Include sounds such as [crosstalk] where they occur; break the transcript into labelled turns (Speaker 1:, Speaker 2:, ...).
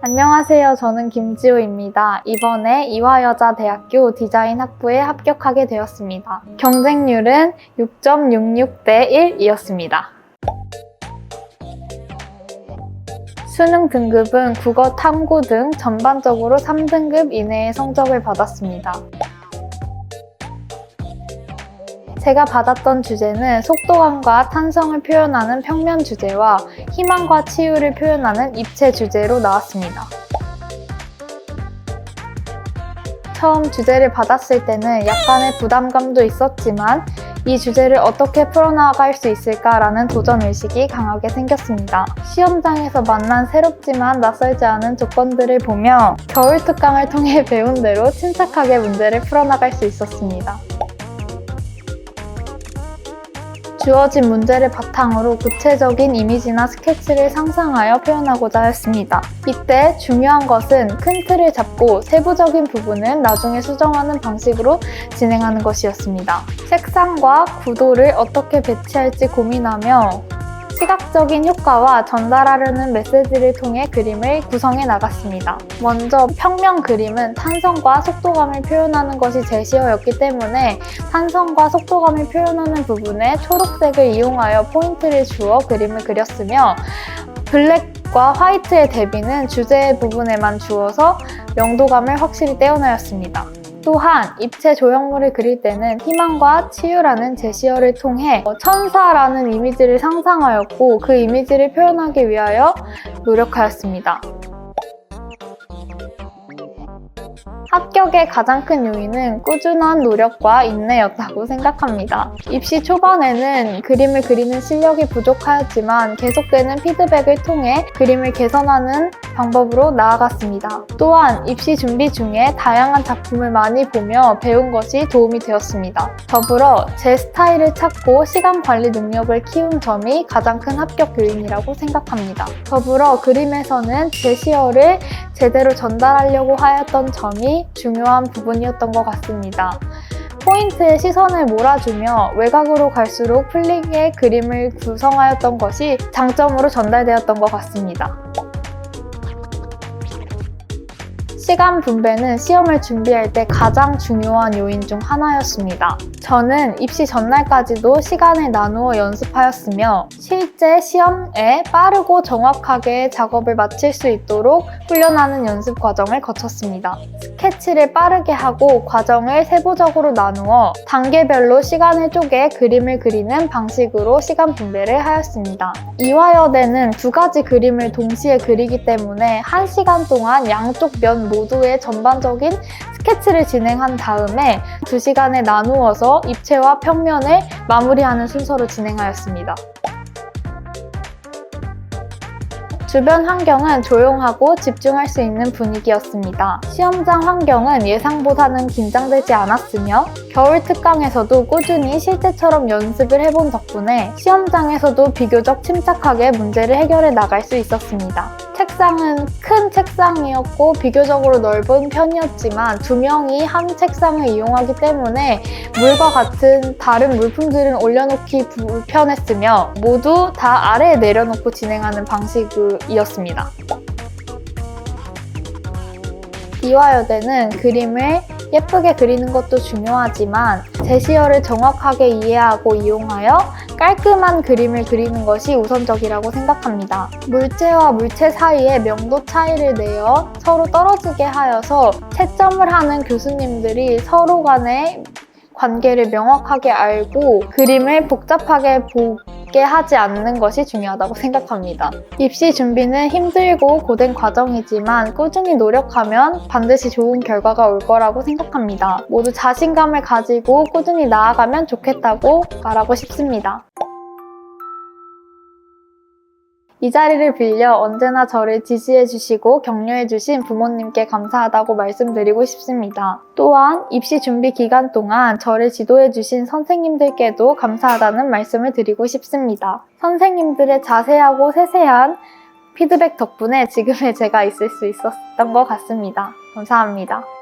Speaker 1: 안녕하세요. 저는 김지호입니다. 이번에 이화여자대학교 디자인학부에 합격하게 되었습니다. 경쟁률은 6.66대 1이었습니다. 수능 등급은 국어, 탐구 등 전반적으로 3등급 이내의 성적을 받았습니다. 제가 받았던 주제는 속도감과 탄성을 표현하는 평면 주제와 희망과 치유를 표현하는 입체 주제로 나왔습니다. 처음 주제를 받았을 때는 약간의 부담감도 있었지만 이 주제를 어떻게 풀어나갈 수 있을까라는 도전의식이 강하게 생겼습니다. 시험장에서 만난 새롭지만 낯설지 않은 조건들을 보며 겨울 특강을 통해 [laughs] 배운 대로 침착하게 문제를 풀어나갈 수 있었습니다. 주어진 문제를 바탕으로 구체적인 이미지나 스케치를 상상하여 표현하고자 했습니다. 이때 중요한 것은 큰 틀을 잡고 세부적인 부분은 나중에 수정하는 방식으로 진행하는 것이었습니다. 색상과 구도를 어떻게 배치할지 고민하며 시각적인 효과와 전달하려는 메시지를 통해 그림을 구성해 나갔습니다. 먼저 평면 그림은 탄성과 속도감을 표현하는 것이 제시어였기 때문에 탄성과 속도감을 표현하는 부분에 초록색을 이용하여 포인트를 주어 그림을 그렸으며 블랙 과 화이트의 대비는 주제 부분에만 주어서 명도감을 확실히 떼어내었습니다. 또한 입체 조형물을 그릴 때는 희망과 치유라는 제시어를 통해 천사라는 이미지를 상상하였고 그 이미지를 표현하기 위하여 노력하였습니다. 합격의 가장 큰 요인은 꾸준한 노력과 인내였다고 생각합니다. 입시 초반에는 그림을 그리는 실력이 부족하였지만 계속되는 피드백을 통해 그림을 개선하는 방법으로 나아갔습니다. 또한 입시 준비 중에 다양한 작품을 많이 보며 배운 것이 도움이 되었습니다. 더불어 제 스타일을 찾고 시간 관리 능력을 키운 점이 가장 큰 합격 요인이라고 생각합니다. 더불어 그림에서는 제 시어를 제대로 전달하려고 하였던 점이 중요한 부분이었던 것 같습니다. 포인트에 시선을 몰아주며 외곽으로 갈수록 풀리게 그림을 구성하였던 것이 장점으로 전달되었던 것 같습니다. 시간 분배는 시험을 준비할 때 가장 중요한 요인 중 하나였습니다. 저는 입시 전날까지도 시간을 나누어 연습하였으며 실제 시험에 빠르고 정확하게 작업을 마칠 수 있도록 훈련하는 연습 과정을 거쳤습니다. 스케치를 빠르게 하고 과정을 세부적으로 나누어 단계별로 시간을 쪼개 그림을 그리는 방식으로 시간 분배를 하였습니다. 이화여대는 두 가지 그림을 동시에 그리기 때문에 한 시간 동안 양쪽 면 모두 의 전반적인 스케치를 진행한 다음에 두 시간에 나누어서 입체와 평면을 마무리하는 순서로 진행하였습니다. 주변 환경은 조용하고 집중할 수 있는 분위기였습니다. 시험장 환경은 예상보다는 긴장되지 않았으며 겨울 특강에서도 꾸준히 실제처럼 연습을 해본 덕분에 시험장에서도 비교적 침착하게 문제를 해결해 나갈 수 있었습니다. 책상은 큰 책상이었고 비교적으로 넓은 편이었지만 두 명이 한 책상을 이용하기 때문에 물과 같은 다른 물품들은 올려놓기 불편했으며 모두 다 아래에 내려놓고 진행하는 방식이었습니다. 이화여대는 그림을 예쁘게 그리는 것도 중요하지만 제시어를 정확하게 이해하고 이용하여 깔끔한 그림을 그리는 것이 우선적이라고 생각합니다. 물체와 물체 사이에 명도 차이를 내어 서로 떨어지게 하여서 채점을 하는 교수님들이 서로 간의 관계를 명확하게 알고 그림을 복잡하게 보 게 하지 않는 것이 중요하다고 생각합니다. 입시 준비는 힘들고 고된 과정이지만 꾸준히 노력하면 반드시 좋은 결과가 올 거라고 생각합니다. 모두 자신감을 가지고 꾸준히 나아가면 좋겠다고 말하고 싶습니다. 이 자리를 빌려 언제나 저를 지지해 주시고 격려해 주신 부모님께 감사하다고 말씀드리고 싶습니다. 또한 입시 준비 기간 동안 저를 지도해 주신 선생님들께도 감사하다는 말씀을 드리고 싶습니다. 선생님들의 자세하고 세세한 피드백 덕분에 지금의 제가 있을 수 있었던 것 같습니다. 감사합니다.